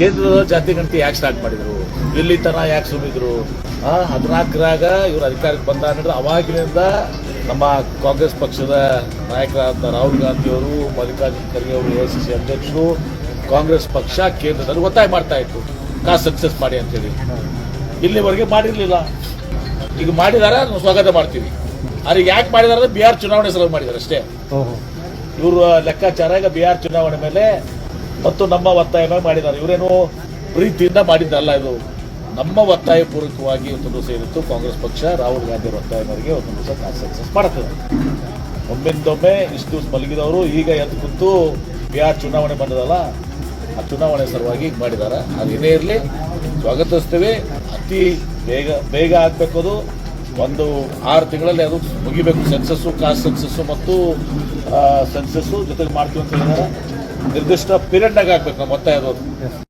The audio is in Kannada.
ಕೇಂದ್ರದ ಜಾತಿ ಗಣತಿ ಯಾಕೆ ಸ್ಟಾರ್ಟ್ ಮಾಡಿದ್ರು? ಇಲ್ಲಿ ತನ ಯಾಕೆ ಸುಮಿದ್ರು ಹದಿನಾಲ್ಕರಾಗ ಇವರು ಅಧಿಕಾರಕ್ಕೆ ಬಂದ ಅಂದ್ರೆ ಅವಾಗಿನಿಂದ ನಮ್ಮ ಕಾಂಗ್ರೆಸ್ ಪಕ್ಷದ ನಾಯಕರಾದ ರಾಹುಲ್ ಗಾಂಧಿ ಅವರು ಮಲ್ಲಿಕಾರ್ಜುನ ಖರ್ಗೆ ಅವರು ಎ ಸಿ ಸಿ ಅಧ್ಯಕ್ಷರು ಕಾಂಗ್ರೆಸ್ ಪಕ್ಷ ಕೇಂದ್ರದಲ್ಲಿ ಒತ್ತಾಯ ಮಾಡ್ತಾ ಇತ್ತು. ಕಾ ಸಕ್ಸಸ್ ಮಾಡಿ ಅಂತೇಳಿ ಇಲ್ಲಿವರೆಗೆ ಮಾಡಿರಲಿಲ್ಲ. ಈಗ ಮಾಡಿದಾರ ನಾವು ಸ್ವಾಗತ ಮಾಡ್ತೀವಿ. ಆದ್ರೆ ಯಾಕೆ ಮಾಡಿದಾರೆ ಬಿಹಾರ್ ಚುನಾವಣೆ ಸಲುವಾಗಿ ಮಾಡಿದ್ದಾರೆ ಅಷ್ಟೇ. ಇವರು ಲೆಕ್ಕಾಚಾರ ಈಗ ಬಿಹಾರ್ ಚುನಾವಣೆ ಮೇಲೆ ಮತ್ತು ನಮ್ಮ ಒತ್ತಾಯ ಮೇಲೆ ಮಾಡಿದ್ದಾರೆ. ಇವರೇನು ಪ್ರೀತಿಯಿಂದ ಮಾಡಿದ್ದಲ್ಲ ಇದು. ನಮ್ಮ ಒತ್ತಾಯ ಪೂರ್ವಕವಾಗಿ ಒಂದು ದಿವಸ ಕಾಂಗ್ರೆಸ್ ಪಕ್ಷ ರಾಹುಲ್ ಗಾಂಧಿ ಅವರ ಒತ್ತಾಯ ಮೇರೆಗೆ ಒಂದು ದಿವಸ ಸಕ್ಸಸ್ ಮಾಡುತ್ತದೆ ಒಮ್ಮಿಂದೊಮ್ಮೆ ಇಷ್ಟು ದಿವಸ ಮಲಗಿದವರು ಈಗ ಎದ್ದು ಕೂತು ಬಿಹಾರ್ ಚುನಾವಣೆ ಬಂದದಲ್ಲ, ಆ ಚುನಾವಣೆ ಸಲುವಾಗಿ ಮಾಡಿದ್ದಾರೆ. ಅದೇನೇ ಇರಲಿ, ಸ್ವಾಗತಿಸ್ತೇವೆ. ಅತಿ ಬೇಗ ಬೇಗ ಆಗಬೇಕು ಅದು. ಒಂದು ಆರು ತಿಂಗಳಲ್ಲಿ ಅದು ಮುಗಿಬೇಕು. ಸೆನ್ಸಸ್ಸು ಕಾಸ್ಟ್ ಸೆನ್ಸಸ್ಸು ಮತ್ತು ಸೆನ್ಸಸ್ಸು ಜೊತೆಗೆ ಮಾಡ್ತೀವಿ ಅಂತ ಹೇಳಿದ್ದಾರೆ. ನಿರ್ದಿಷ್ಟ ಪೀರಿಯಡ್ನಾಗ ಹಾಕ್ಬೇಕು ನಮ್ಮ ಮೊತ್ತ ಅದು